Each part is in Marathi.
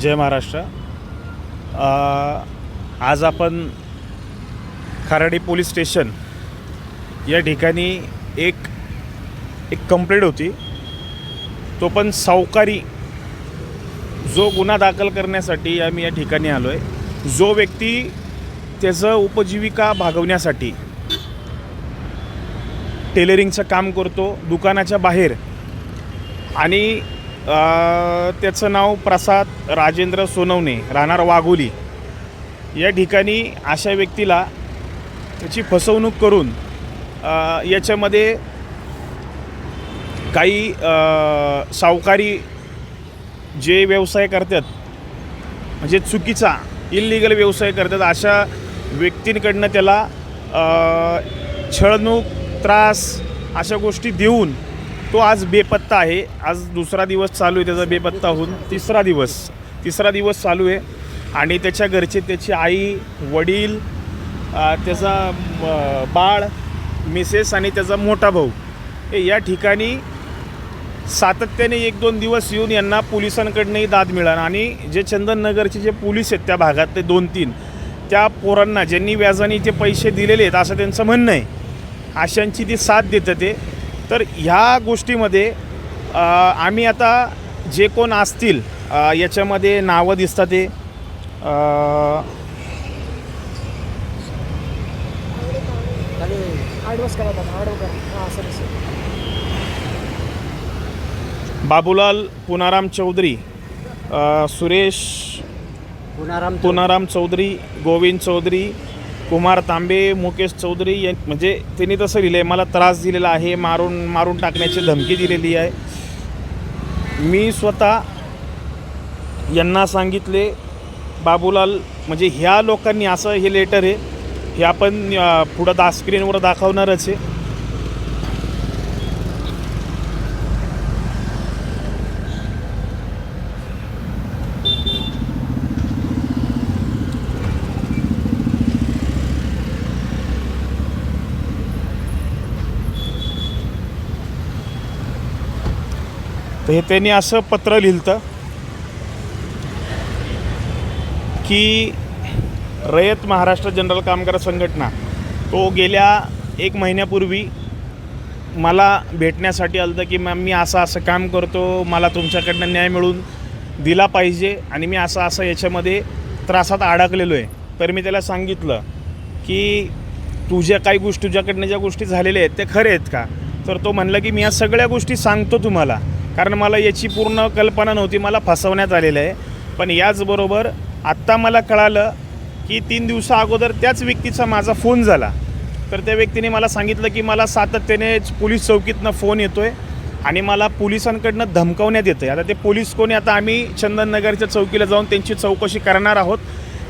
जय महाराष्ट्र. आज आपण खाराडी पोलीस स्टेशन या ठिकाणी एक एक कंप्लेंट होती. तो पण सावकारी जो गुन्हा दाखल करण्यासाठी आम्ही या ठिकाणी आलो आहे जो व्यक्ती त्याचं उपजीविका भागवण्यासाठी टेलरिंगचं काम करतो दुकानाच्या बाहेर आणि त्याचं नाव प्रसाद राजेंद्र सोनवणे राहणार वाघोली. या ठिकाणी अशा व्यक्तीला त्याची फसवणूक करून याच्यामध्ये काही सावकारी जे व्यवसाय करतात म्हणजे चुकीचा इलिगल व्यवसाय करतात अशा व्यक्तींकडनं त्याला छळणूक त्रास अशा गोष्टी देऊन तो आज बेपत्ता आहे. आज दुसरा दिवस चालू आहे त्याचा बेपत्ता होऊन तिसरा दिवस. तिसरा दिवस चालू आहे. आणि त्याच्या घरचे त्याची आई वडील अ, त्याचा म, बाळ मिसेस आणि त्याचा मोठा भाऊ हे या ठिकाणी सातत्याने एक दोन दिवस येऊन यांना पोलिसांकडनंही दाद मिळाला आणि जे चंदननगरचे जे पोलीस आहेत त्या भागातले दोन तीन त्या पोरांना ज्यांनी व्याजाने ते पैसे दिलेले आहेत असं त्यांचं म्हणणं आहे. अशांची ती साथ देतं ते. तर ह्या गोष्टीमध्ये आम्ही आता जे कोण असतील याच्यामध्ये नावं दिसतात ते बाबूलाल पुनाराम चौधरी सुरेश पुनाराम पुनाराम चौधरी गोविंद चौधरी कुमार तांबे मुकेश चौधरी यां म्हणजे त्यांनी तसं लिहिलं आहे मला त्रास दिलेला आहे मारून मारून टाकण्याची धमकी दिलेली आहे. मी स्वतः यांना सांगितले बाबूलाल म्हणजे ह्या लोकांनी असं हे लेटर आहे हे आपण पुढं दा स्क्रीनवर दाखवणारच आहे. तर हे त्यांनी असं पत्र लिहिलं की रयत महाराष्ट्र जनरल कामगार संघटना तो गेल्या एक महिन्यापूर्वी मला भेटण्यासाठी आलं की मॅम मी असं असं काम करतो मला तुमच्याकडनं न्याय मिळून दिला पाहिजे आणि मी असं असं याच्यामध्ये त्रासात अडकलेलो आहे. तर मी त्याला सांगितलं की तुझ्या काही गोष्टी तुझ्याकडनं ज्या गोष्टी झालेल्या आहेत ते खरे आहेत का? तर तो म्हणला की मी या सगळ्या गोष्टी सांगतो तुम्हाला. कारण मला याची पूर्ण कल्पना नव्हती मला फसवण्यात आलेलं आहे. पण याचबरोबर आत्ता मला कळालं की तीन दिवसा अगोदर त्याच व्यक्तीचा माझा फोन झाला. तर त्या व्यक्तीने मला सांगितलं की मला सातत्याने पोलीस चौकीतनं फोन येतो आहे आणि मला पोलिसांकडनं धमकवण्यात येतं आहे आता ते पोलीस कोणी आता आम्ही चंदननगरच्या चौकीला जाऊन त्यांची चौकशी करणार आहोत.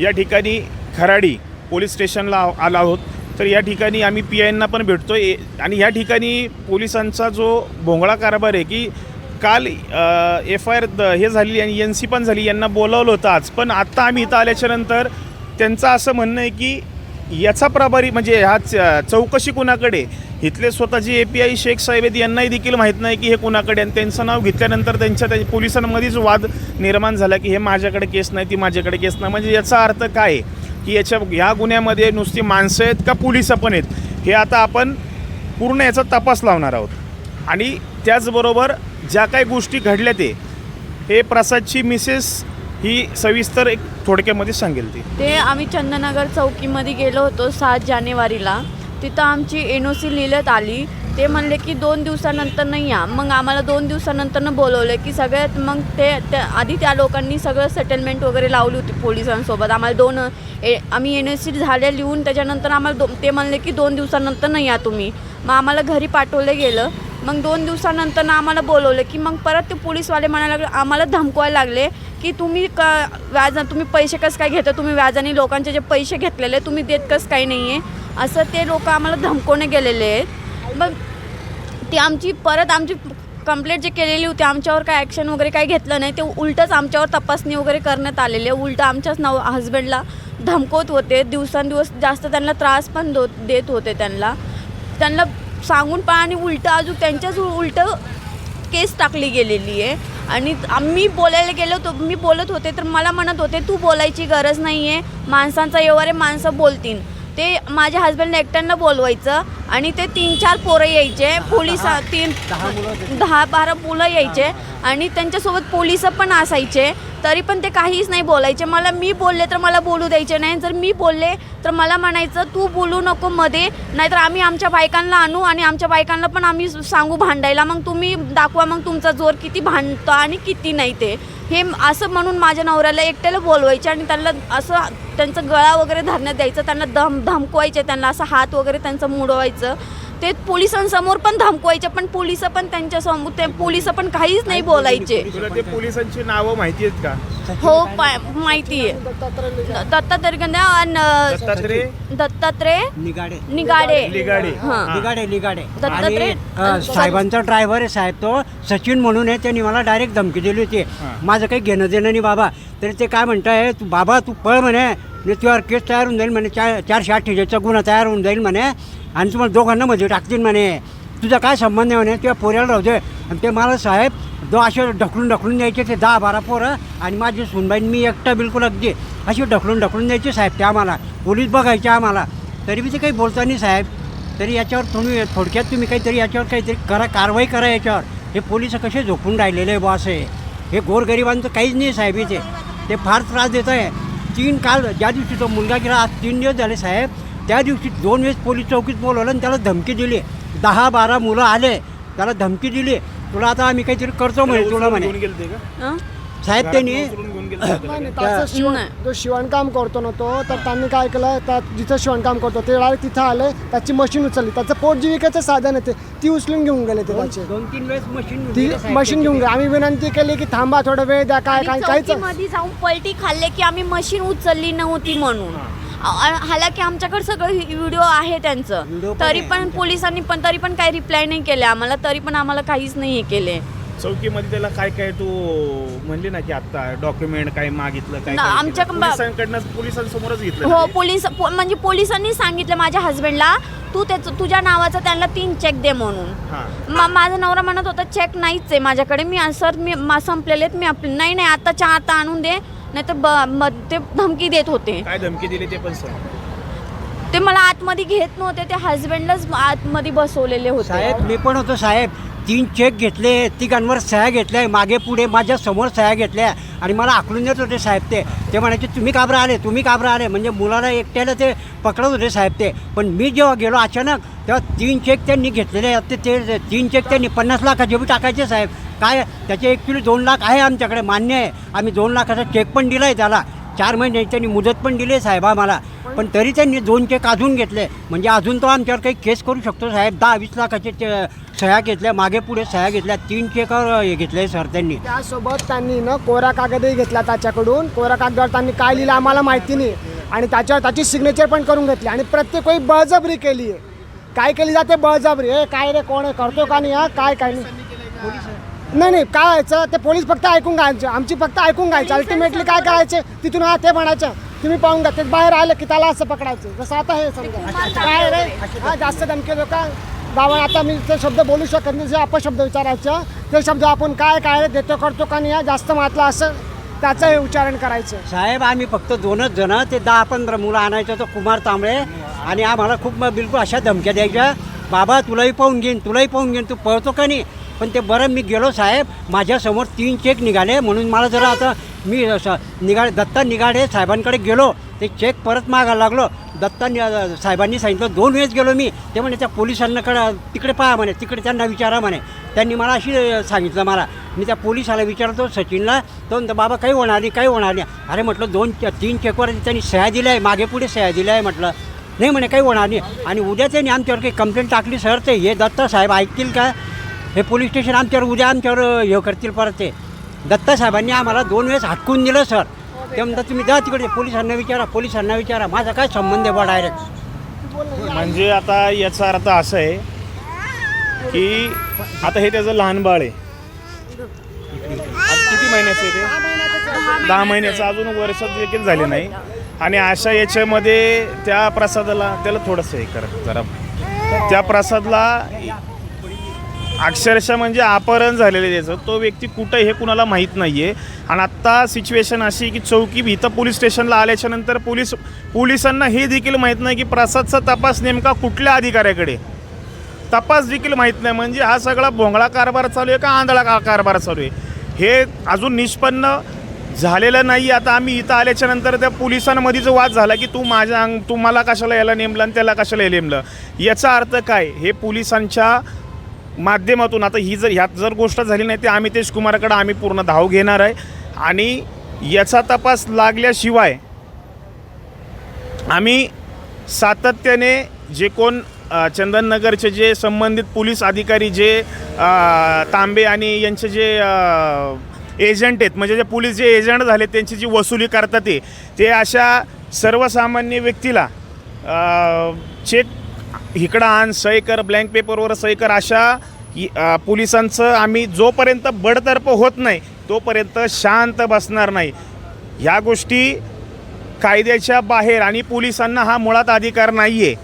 या ठिकाणी खराडी पोलीस स्टेशनला आ- आलो आहोत. तर या ठिकाणी आम्ही पी आयना पण भेटतो आहे आणि या ठिकाणी पोलिसांचा जो भोंगळा कारभार आहे की काल एफ आय आर हे झाली आणि एन सी पण झाली यांना बोलावलं होतं आज. पण आत्ता आम्ही इथं आल्याच्यानंतर त्यांचं असं म्हणणं आहे की याचा प्रभारी म्हणजे ह्या चौकशी कुणाकडे? इथले स्वतःचे ए पी आय शेख साहेब आहेत यांनाही देखील माहीत नाही की हे कुणाकडे आणि त्यांचं नाव घेतल्यानंतर त्यांच्या त्या पोलिसांमध्येच वाद निर्माण झाला की हे माझ्याकडे केस नाही ती माझ्याकडे केस नाही. म्हणजे याचा अर्थ काय आहे? की याच्या ह्या गुन्ह्यामध्ये नुसती माणसं आहेत का पोलिसं पण आहेत? हे आता आपण पूर्ण याचा तपास लावणार आहोत. आणि त्याचबरोबर ज्या काही गोष्टी घडल्या ते हे प्रसादची मिसेस ही सविस्तर एक थोडक्यामध्ये सांगेल ती. ते आम्ही चंदनगर चौकीमध्ये गेलो होतो सात जानेवारीला. तिथं आमची एन ओ सी लिहिण्यात आली. ते म्हणले की दोन दिवसानंतर नाही या. मग आम्हाला दोन दिवसानंतर बोलवलं की सगळ्यात मग ते त्या आधी त्या लोकांनी सगळं सेटलमेंट वगैरे लावली होती पोलिसांसोबत. आम्हाला दोन ए आम्ही एन एस सी झाल्या लिहून त्याच्यानंतर आम्हाला दो ते म्हणले की दोन दिवसानंतर नाही या तुम्ही. मग आम्हाला घरी पाठवलं गेलं. मग दोन दिवसानंतर ना आम्हाला बोलवलं की मग परत ते पोलीसवाले म्हणायला लागले आम्हाला धमकवायला लागले की तुम्ही क व्याज तुम्ही पैसे कसं काय घेता? तुम्ही व्याजाने लोकांचे जे पैसे घेतलेले तुम्ही देत कसं काही नाही आहे असं ते लोक आम्हाला धमकवणे गेलेले आहेत. मग ती आमची परत आमची कंप्लेंट जे केलेली होती आमच्यावर काय ॲक्शन वगैरे काही घेतलं नाही ते उलटंच आमच्यावर तपासणी वगैरे करण्यात आलेली आहे. उलटं आमच्याच नाव हजबंडला धमकवत होते. दिवसांदिवस जास्त त्यांना त्रास पण दो देत होते त्यांना. त्यांना सांगून पण आणि उलटं अजून त्यांच्याच उलटं केस टाकली गेलेली आहे. आणि आम्ही बोलायला गेलो तो मी बोलत होते तर मला म्हणत होते तू बोलायची गरज नाही आहे माणसांचा व्यवहार आहे माणसं बोलतील. ते माझ्या हस्बंडला एकट्यांना बोलवायचं आणि ते तीन चार पोरं यायचे पोलीस तीन दहा बारा मुलं यायचे आणि त्यांच्यासोबत पोलीस पण असायचे. तरी पण ते काहीच नाही बोलायचे. मला मी बोलले तर मला बोलू द्यायचे नाही. जर मी बोलले तर मला म्हणायचं तू बोलू नको मध्ये. नाहीतर आम्ही आमच्या बायकांना आणू आणि आमच्या बायकांना पण आम्ही सांगू भांडायला. मग तुम्ही दाखवा मग तुमचा जोर किती भांडतो आणि किती नाही ते. हे असं म्हणून माझ्या नवऱ्याला एकट्याला बोलवायचे आणि त्यांना असं त्यांचं गळा वगैरे धरण्यात द्यायचं त्यांना धम धमकवायचे त्यांना असं हात वगैरे त्यांचं मुडवायचं. ते पोलिसांसमोर पण धमकवायचे पण पोलीस पण त्यांच्यासमोर ते पोलीस पण काहीच नाही बोलायचे. तुला ते पोलिसांची नावं माहिती आहेत का? हो पा- माहिती आहे. दत्तात्रय दत्तात्रय? दत्तात्रय निगाडे. निगाडे. लिगाडे हां. हां. निगाडे निगाडे. दत्तात्रय- आणि अ, साहेबांचा ड्रायव्हर आहे साहेब तो. सचिन म्हणून आहे त्यांनी मला डायरेक्ट धमकी दिली होती. माझं काही घेणं देणं नाही बाबा. तरी ते काय म्हणताय तू बाबा तू पळ म्हणे. तुझ्यावर केस तयार होऊन जाईल म्हणे. चार चारशे अठ्ठेचाळीसचा गुन्हा तयार होऊन जाईल म्हणे. आणि तुम्हाला दोघांना मध्ये टाकतील म्हणे. तुझा काय संबंध आहे म्हणे? तुझ्या पोऱ्याला राहू दे. आणि ते मला साहेब दो असे ढकलून ढकलून द्यायचे ते दहा बारा पोरं आणि माझी सुनबाईन मी एकटा बिलकुल अगदी अशी ढकलून ढकलून द्यायचे साहेब ते आम्हाला. पोलीस बघायचे आम्हाला. तरी बी ते काही बोलता नाही साहेब. तरी याच्यावर तुम्ही थोडक्यात तुम्ही काहीतरी याच्यावर काहीतरी करा कारवाई करा याच्यावर. हे पोलीस कसे झोपून राहिलेले बॉस आहे हे गोरगरिबांचं काहीच नाही साहेब इथे. ते फार त्रास देत आहे. तीन काल ज्या दिवशी तो मुलगा गेला आज तीन दिवस झाले साहेब. त्या दिवशी दोन वेळेस पोलीस चौकीत बोलवलं आणि त्याला धमकी दिली. दहा बारा मुलं आले. त्याला धमकी दिली. तुला आता आम्ही काहीतरी करतो म्हणे तुला म्हणे. घेऊन गेलते का? हं? साहेब त्यांनी. जो शिवणकाम करतो ना तो. तर त्यांनी काय केलं त्या जिथं शिवणकाम करतो ते डायरेक्ट तिथं आले. त्याची मशीन उचलली. त्याचं पोटजीविकेचं साधन आहे ते. ती उचलून घेऊन गेले ते त्याचे. दोन तीन वेळेस मशीन ती मशीन घेऊन गेले. आम्ही विनंती केली की थांबा थोडा वेळ द्या काय काय काहीच चौकीमध्ये जाऊन पलटी खाल्ले की आम्ही मशीन उचलली नव्हती म्हणून. हालाकी आमच्याकडे सगळं व्हिडिओ आहे त्यांचं. तरी पण पोलिसांनी पण तरी पण काही रिप्लाय नाही केले आम्हाला तरी पण आम्हाला काहीच नाही हे केले. चौकीमध्ये त्याला काय काय तू म्हणली ना की आता डॉक्युमेंट काय मागितलं काय ना, काय आमच्या केलं? कंबा- पोलिसांकडनं पोलिसांसमोरच घेतलं हो ते? पोलीस पो- म्हणजे पोलिसांनी सांगितलं माझ्या हस्बंडला तू त्याच तुझ्या नावाचा त्यांना तीन चेक दे म्हणून. हां. मा माझा नवरा म्हणत होता चेक नाहीच आहे माझ्याकडे. मी सर मी मा- संपलेले आहेत. मी आपले नाही नाही आताच्या आता आणून दे. नाही तर ते धमकी देत होते. काय धमकी दिली ते पण सांग. ते मला आतमध्ये घेत नव्हते. ते हस्बंडलाच आतमध्ये बसवलेले होते. साहेब मी पण होतो साहेब तीन चेक घेतले तिघांवर सह्या घेतल्या मागे पुढे माझ्यासमोर सह्या घेतल्या आणि मला आकलून देत होते साहेब ते. ते म्हणायचे तुम्ही काबरा आले? तुम्ही काबरा आले? म्हणजे मुलाला एकट्याला ते पकडत होते साहेब ते. पण मी जेव्हा गेलो अचानक तेव्हा तीन चेक त्यांनी घेतलेले आहेत. ते ते तीन चेक त्यांनी पन्नास लाखाचे बी टाकायचे साहेब. काय? त्याचे ॲक्च्युली दोन लाख आहे आमच्याकडे मान्य आहे. आम्ही दोन लाखाचा चेक पण दिला आहे त्याला. चार महिने त्यांनी मुदत पण दिली आहे साहेब आम्हाला. पण तरी त्यांनी दोन चेक अजून घेतले. म्हणजे अजून तो आमच्यावर काही केस करू शकतो साहेब. दहा वीस लाखाचे सह्या घेतल्या मागे पुढे सह्या घेतल्या. तीन चेकावर हे घेतले सर त्यांनी. त्यासोबत त्यांनी ना कोरा कागदही घेतला त्याच्याकडून. कोरा कागदावर त्यांनी काय लिहिलं आम्हाला माहिती नाही. आणि त्याच्यावर त्याची सिग्नेचर पण करून घेतली. आणि प्रत्येक वेळी बळजबरी केली आहे. काय केली जाते बळजबरी? हे काय रे कोण आहे? करतो का नाही? हा काय काय नाही? नाही नाही काय व्हायचं ते पोलीस फक्त ऐकून घ्यायचे. आमची फक्त ऐकून घ्यायचे. अल्टिमेटली काय करायचे? तिथून हा ते म्हणायचं. तुम्ही पाहून घ्या ते बाहेर आलं की त्याला असं पकडायचं. जसं आता हे समजा. काय रे हा जास्त धमकी का? गावा आता मी ते शब्द बोलू शकत नाही जे अपशब्द विचारायचं. ते शब्द आपण काय काय देतो करतो का नाही जास्त मातला असं त्याचं हे उच्चारण करायचं. साहेब आम्ही फक्त दोनच जण ते दहा पंधरा मुलं आणायचं तो कुमार तांबळे. आणि आम्हाला खूप बिलकुल अशा धमक्या द्यायच्या. बाबा तुलाही पाहून घेईन तुलाही पाहून घेईन तू पळतो का नाही? पण ते बरं मी गेलो साहेब माझ्यासमोर तीन चेक निघाले म्हणून मला जरा आता मी असं निघाले दत्ता निघाडे साहेबांकडे गेलो ते चेक परत मागायला लागलो. दत्ता साहेबांनी सांगितलं दोन वेळेस गेलो मी. ते म्हणे त्या पोलिसांनाकडे तिकडे पहा म्हणे तिकडे त्यांना विचारा म्हणे. त्यांनी मला अशी सांगितलं मला. मी त्या पोलिसाला विचारतो सचिनला? तो म्हणतो बाबा काही होणार नाही काही होणार. नाही अरे म्हटलं दोन तीन चेकवर त्यांनी सह्या दिल्या आहे मागे पुढे सह्या दिल्या आहे म्हटलं. नाही म्हणे काही होणार नाही. आणि उद्या त्यांनी आमच्यावर काही कंप्लेंट टाकली सर ते हे दत्ता साहेब ऐकतील का? हे पोलीस स्टेशन आमच्यावर उद्या आमच्यावर हे करतील परत ते. दत्ता साहेबांनी आम्हाला दोन वेळेस हटकून दिलं सर. ते म्हणतात तुम्ही जा तिकडे पोलिसांना विचारा पोलिसांना विचारा. माझा काय संबंध आहे बा डायरेक्ट म्हणजे आता याचा अर्थ असं आहे की आता हे त्याचं लहान बाळ आहे. आता किती महिन्याचं आहे ते? दहा महिन्याचं. अजून वर्षात देखील झाले नाही. आणि अशा याच्यामध्ये त्या प्रसादाला त्याला थोडंसं हे करा जरा. त्या प्रसादला अक्षरशः म्हणजे अपहरण झालेलं आहे त्याचं. तो व्यक्ती कुठं हे कुणाला माहीत नाही आहे आणि आत्ता सिच्युएशन अशी की चौकी इथं पोलीस स्टेशनला आल्याच्यानंतर पोलीस पोलिसांना हे देखील माहीत नाही की प्रसादचा तपास नेमका कुठल्या अधिकाऱ्याकडे तपास देखील माहीत नाही. म्हणजे हा सगळा भोंगळा कारभार चालू आहे का आंधळा का कारभार चालू आहे? हे अजून निष्पन्न झालेलं नाही आता आम्ही इथं आल्याच्यानंतर त्या पोलिसांमध्येच वाद झाला की तू माझ्या अंग तू मला कशाला याला नेमलं आणि त्याला कशाला हे नेमलं? याचा अर्थ काय? हे पोलिसांच्या माध्यमातून. आता ही जर ह्यात जर गोष्ट झाली नाही ते अमितेश कुमारकडे आम्ही पूर्ण धाव घेणार आहे. आणि याचा तपास लागल्याशिवाय आम्ही सातत्याने जे कोण चंदननगरचे जे संबंधित पोलीस अधिकारी जे तांबे आणि यांचे जे एजंट आहेत म्हणजे जे पोलीस जे एजंट झाले त्यांची जी वसुली करतात ते ते अशा सर्वसामान्य व्यक्तीला चेक इकडं आण सही कर ब्लँक पेपरवर सही कर अशा पोलिसांचं आम्ही जोपर्यंत बडतर्फ होत नाही तोपर्यंत शांत बसणार नाही. ह्या गोष्टी कायद्याच्या बाहेर आणि पोलिसांना हा मुळात अधिकार नाही आहे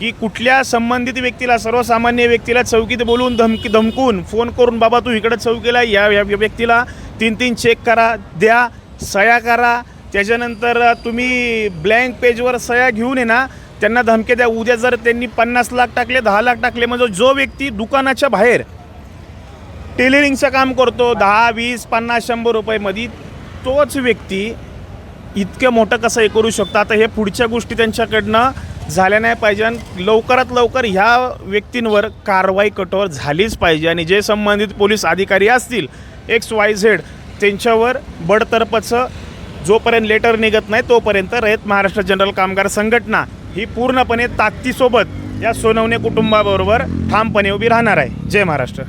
की कुठल्या संबंधित व्यक्तीला सर्वसामान्य व्यक्तीला चौकीत बोलवून धमकी धमकून फोन करून बाबा तू इकडं चौकीला या. या व्यक्तीला तीन तीन चेक करा द्या सह्या करा. त्याच्यानंतर तुम्ही ब्लँक पेजवर सह्या घेऊन ये ना त्यांना धमके द्या. उद्या जर त्यांनी पन्नास लाख टाकले दहा लाख टाकले म्हणजे जो व्यक्ती दुकानाच्या बाहेर टेलरिंगचं काम करतो दहा वीस पन्नास शंभर रुपयेमध्ये तोच व्यक्ती इतकं मोठं कसं हे करू शकतो? आता हे पुढच्या गोष्टी त्यांच्याकडनं झाल्या नाही पाहिजे आणि लवकरात लवकर ह्या व्यक्तींवर कारवाई कठोर झालीच पाहिजे आणि जे संबंधित पोलीस अधिकारी असतील एक्स वाय झेड त्यांच्यावर बडतर्फचं जोपर्यंत लेटर निघत नाही तोपर्यंत रयत महाराष्ट्र जनरल कामगार संघटना ही पूर्णपणे ताकदीसोबत या सोनवणे कुटुंबाबरोबर ठामपणे उभी राहणार आहे. जय महाराष्ट्र.